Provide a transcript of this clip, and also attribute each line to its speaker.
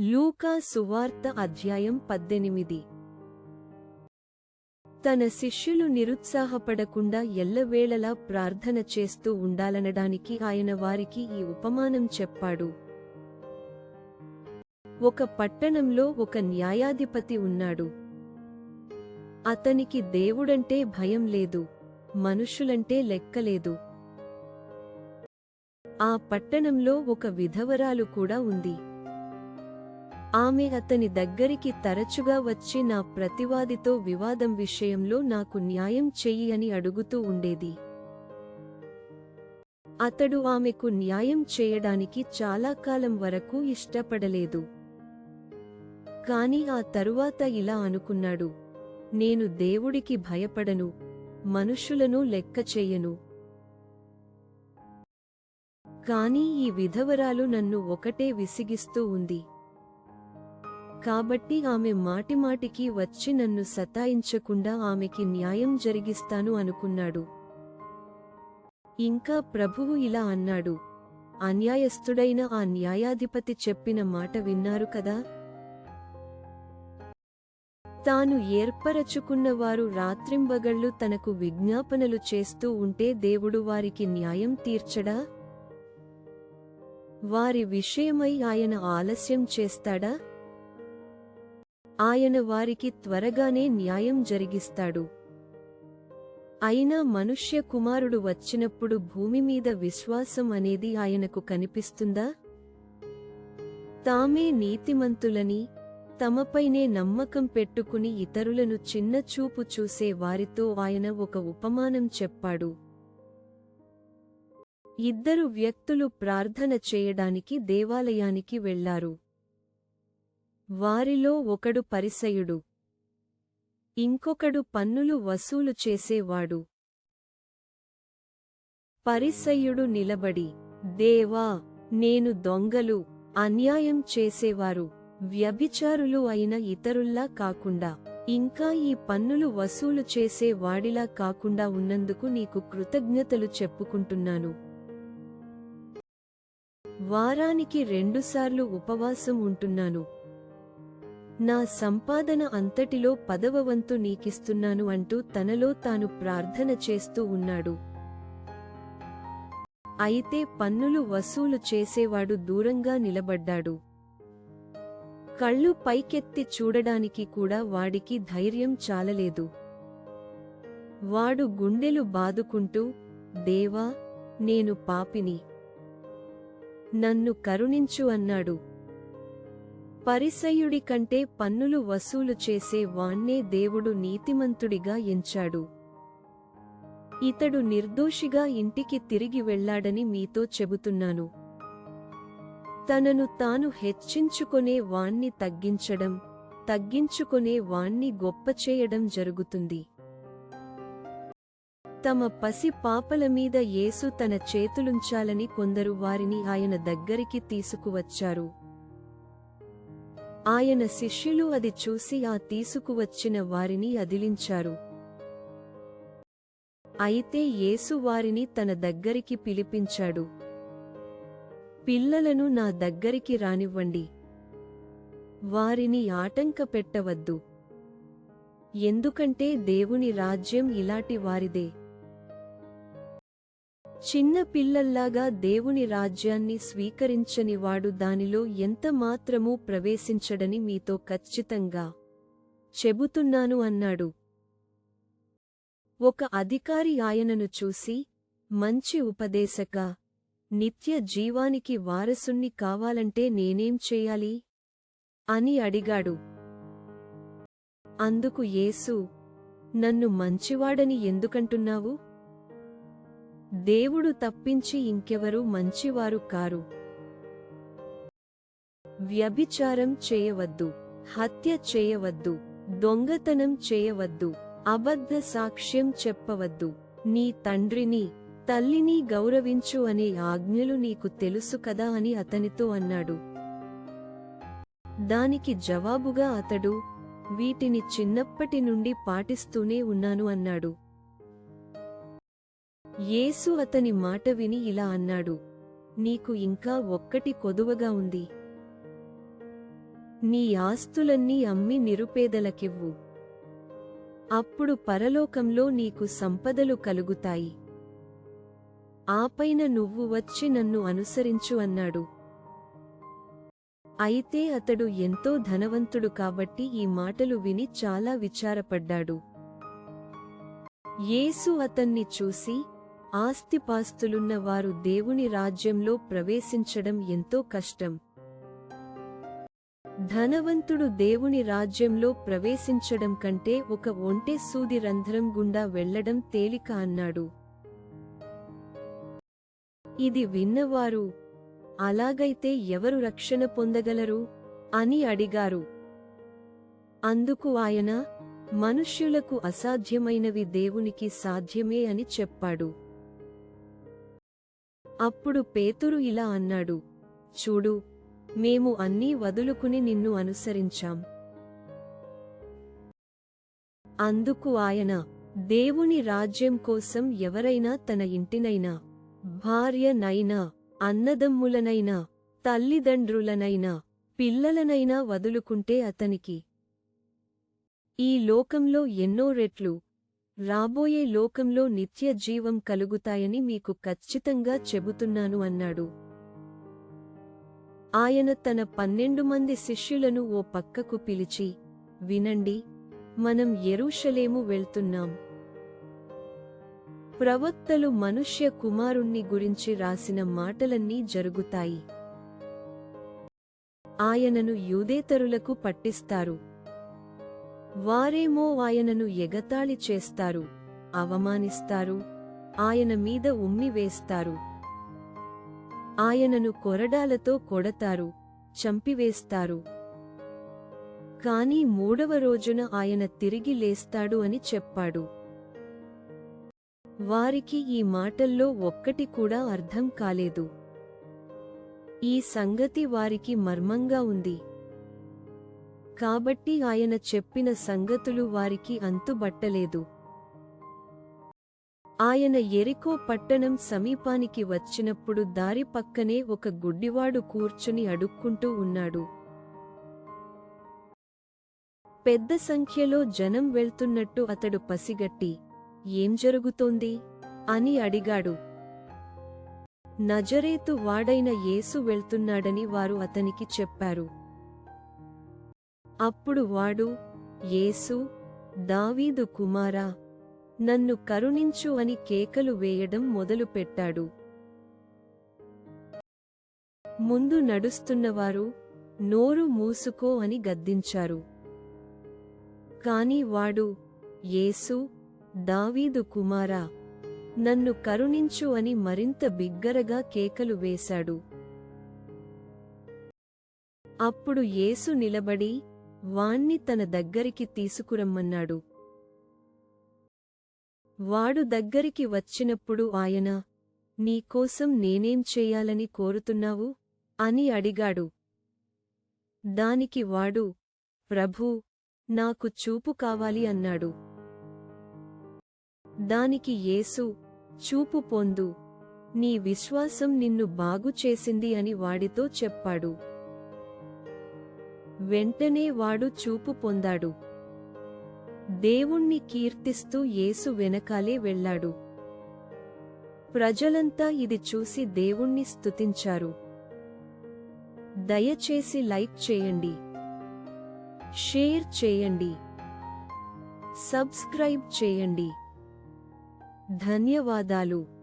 Speaker 1: లూకా సువార్త అధ్యాయం పద్దెనిమిది. తన శిష్యులు నిరుత్సాహపడకుండా ఎల్లవేళలా ప్రార్థన చేస్తూ ఉండాలనడానికి ఆయన వారికి ఈ ఉపమానం చెప్పాడు. ఒక పట్టణంలో ఒక న్యాయాధిపతి ఉన్నాడు. అతనికి దేవుడంటే భయం లేదు మనుషులంటే లెక్కలేదు ఆ పట్టణంలో ఒక విధవరాలు కూడా ఉంది. ఆమె అతని దగ్గరికి తరచుగా వచ్చి నా ప్రతివాదితో వివాదం విషయంలో నాకు న్యాయం చెయ్యి అని అడుగుతూ ఉండేది. అతడు ఆమెకు న్యాయం చేయడానికి చాలా కాలం వరకు ఇష్టపడలేదు. కాని ఆ తరువాత ఇలా అనుకున్నాడు. నేను దేవుడికి భయపడను మనుషులను లెక్క చెయ్యను కానీ ఈ విధవరాలు నన్ను ఒకటే విసిగిస్తూ ఉంది. కాబట్టి ఆమె మాటిమాటికి వచ్చి నన్ను సతాయించకుండా ఆమెకి న్యాయం జరిగిస్తాను అనుకున్నాడు. ఇంకా ప్రభువు ఇలా అన్నాడు. అన్యాయస్థుడైన ఆ న్యాయాధిపతి చెప్పిన మాట విన్నారు కదా? తాను ఏర్పరచుకున్నవారు రాత్రింబగళ్ళు తనకు విజ్ఞాపనలు చేస్తూ ఉంటే దేవుడు వారికి న్యాయం తీర్చడా? వారి విషయమై ఆయన ఆలస్యం చేస్తాడా? ఆయన వారికి త్వరగానే న్యాయం జరిగిస్తాడు. అయినా మనుష్య కుమారుడు వచ్చినప్పుడు భూమి మీద విశ్వాసం అనేది ఆయనకు కనిపిస్తుందా? తామే నీతిమంతులని తమపైనే నమ్మకం పెట్టుకుని ఇతరులను చిన్న చూపు చూసే వారితో ఆయన ఒక ఉపమానం చెప్పాడు. ఇద్దరు వ్యక్తులు ప్రార్థన చేయడానికి దేవాలయానికి వెళ్ళారు. వారిలో ఒకడు పరిసయుడు. ఇంకొకడు పన్నులు వసూలు చేసేవాడు. పరిసయ్యుడు నిలబడి దేవా నేను దొంగలు అన్యాయం చేసేవారు వ్యభిచారులు అయిన ఇతరుల్లా కాకుండా ఇంకా ఈ పన్నులు వసూలు చేసే వాడిలా కాకుండా ఉన్నందుకు నీకు కృతజ్ఞతలు చెప్పుకుంటున్నాను. వారానికి రెండుసార్లు ఉపవాసం ఉంటున్నాను. నా సంపాదన అంతటిలో పదవ వంతు నీకిస్తున్నాను అంటూ తనలో తాను ప్రార్థన చేస్తూ ఉన్నాడు. అయితే పన్నులు వసూలు చేసేవాడు దూరంగా నిలబడ్డాడు. కళ్ళు పైకెత్తి చూడడానికి కూడా వాడికి ధైర్యం చాలలేదు. వాడు గుండెలు బాదుకుంటూ దేవా నేను పాపిని. నన్ను కరుణించు అన్నాడు. పరిసయుడి కంటే పన్నులు వసూలు చేసే వాణ్ణే దేవుడు నీతిమంతుడిగా ఎంచాడు. ఇతడు నిర్దోషిగా ఇంటికి తిరిగి వెళ్ళాడని మీతో చెబుతున్నాను. తనను తాను హెచ్చించుకొనే వాణ్ణి తగ్గించడం తగ్గించుకొనే వాణ్ణి గొప్పచేయడం జరుగుతుంది. తమ పసి పాపల మీద యేసు తన చేతులుంచాలని కొందరు వారిని ఆయన దగ్గరికి తీసుకువచ్చారు. ఆయన శిష్యులు అది చూసి ఆ తీసుకువచ్చిన వారిని అదిలించారు. అయితే యేసు వారిని తన దగ్గరికి పిలిపించాడు. పిల్లలను నా దగ్గరికి రానివ్వండి. వారిని ఆటంక పెట్టవద్దు. ఎందుకంటే దేవుని రాజ్యం ఇలాటి వారిదే. చిన్న పిల్లల్లాగా దేవుని రాజ్యాన్ని స్వీకరించని వాడు దానిలో ఎంత మాత్రమూ ప్రవేశించడని మీతో ఖచ్చితంగా చెబుతున్నాను అన్నాడు. ఒక అధికారి ఆయనను చూసి మంచి ఉపదేశక నిత్య జీవానికి వారసుణ్ణి కావాలంటే నేనేం చేయాలి అని అడిగాడు. అందుకు యేసు నన్ను మంచివాడని ఎందుకంటున్నావు? దేవుడు తప్పించి ఇంకెవరూ మంచివారు కారు. వ్యభిచారం చేయవద్దు హత్య చేయవద్దు దొంగతనం చేయవద్దు అబద్ధ సాక్ష్యం చెప్పవద్దు. నీ తండ్రిని తల్లిని గౌరవించు అనే ఆజ్ఞలు నీకు తెలుసు కదా అని అతనితో అన్నాడు. దానికి జవాబుగా అతడు వీటిని చిన్నప్పటి నుండి పాటిస్తూనే ఉన్నాను అన్నాడు. యేసు అతని మాట విని ఇలా అన్నాడు నీకు ఇంకా ఒక్కటి కొదువగా ఉంది. నీ ఆస్తులన్నీ అమ్మి నిరుపేదలకివ్వు. అప్పుడు పరలోకంలో నీకు సంపదలు కలుగుతాయి. ఆపైన నువ్వు వచ్చి నన్ను అనుసరించు అన్నాడు. అయితే అతడు ఎంతో ధనవంతుడు కాబట్టి ఈ మాటలు విని చాలా విచారపడ్డాడు. యేసు అతన్ని చూసి ఆస్తిపాస్తులున్న వారు దేవుని రాజ్యంలో ప్రవేశించడం ఎంతో కష్టం. ధనవంతుడు దేవుని రాజ్యంలో ప్రవేశించడం కంటే ఒక ఒంటె సూది రంధ్రం గుండా వెళ్ళడం తేలిక అన్నాడు. ఇది విన్నవారు అలాగైతే ఎవరు రక్షణ పొందగలరు? అని అడిగారు. అందుకు ఆయన మనుష్యులకు అసాధ్యమైనవి దేవునికి సాధ్యమే అని చెప్పాడు. అప్పుడు పేతురు ఇలా అన్నాడు చూడు మేము అన్నీ వదులుకుని నిన్ను అనుసరించాం. అందుకు ఆయన దేవుని రాజ్యం కోసం ఎవరైనా తన ఇంటినైనా భార్యనైనా అన్నదమ్ములనైనా తల్లిదండ్రులనైనా పిల్లలనైనా వదులుకుంటే అతనికి ఈ లోకంలో ఎన్నో రెట్లు రాబోయే లోకంలో నిత్య జీవం కలుగుతాయని మీకు ఖచ్చితంగా చెబుతున్నాను అన్నాడు. ఆయన తన పన్నెండు మంది శిష్యులను ఓ పక్కకు పిలిచి వినండి మనం ఎరూషలేము వెళ్తున్నాం. ప్రవక్తలు మనుష్య కుమారుణ్ణి గురించి రాసిన మాటలన్నీ జరుగుతాయి. ఆయనను యూదేతరులకు పట్టిస్తారు. వారేమో ఆయనను ఎగతాళి చేస్తారు అవమానిస్తారు ఆయన మీద ఉమ్మి వేస్తారు. ఆయనను కొరడాలతో కొడతారు చంపివేస్తారు. కాని మూడవ రోజున ఆయన తిరిగి లేస్తాడు అని చెప్పాడు. వారికి ఈ మాటల్లో ఒక్కటి కూడా అర్థం కాలేదు. ఈ సంగతి వారికి మర్మంగా ఉంది. కాబట్టి ఆయన చెప్పిన సంగతులు వారికి అంతుబట్టలేదు ఆయన ఎరికో పట్టణం సమీపానికి వచ్చినప్పుడు దారి పక్కనే ఒక గుడ్డివాడు కూర్చుని అడుక్కుంటూ ఉన్నాడు. పెద్ద సంఖ్యలో జనం వెళ్తున్నట్టు అతడు పసిగట్టి ఏం జరుగుతోంది? అని అడిగాడు. నజరేతు వాడైన యేసు వెళ్తున్నాడని వారు అతనికి చెప్పారు. అప్పుడు వాడు యేసు దావీదు కుమారా నన్ను కరుణించు అని కేకలు వేయడం మొదలుపెట్టాడు. ముందు నడుస్తున్నవారు నోరు మూసుకో అని గద్దించారు. కాని వాడు యేసు దావీదు కుమారా నన్ను కరుణించు అని మరింత బిగ్గరగా కేకలు వేశాడు. అప్పుడు యేసు నిలబడి వాణ్ణి తన దగ్గరికి తీసుకురమ్మన్నాడు. వాడు దగ్గరికి వచ్చినప్పుడు ఆయన నీకోసం నేనేం చేయాలని కోరుతున్నావు? అని అడిగాడు. దానికి వాడు ప్రభూ నాకు చూపు కావాలి అన్నాడు. దానికి యేసు చూపు పొందు. నీ విశ్వాసం నిన్ను బాగు చేసింది అని వాడితో చెప్పాడు. వెంటనే వాడు చూపు పొందాడు. దేవుణ్ణి కీర్తిస్తూ యేసు వెనకాలే వెళ్ళాడు. ప్రజలంతా ఇది చూసి దేవుణ్ణి స్తుతించారు. దయచేసి లైక్ చేయండి. షేర్ చేయండి. సబ్స్క్రైబ్ చేయండి. ధన్యవాదాలు.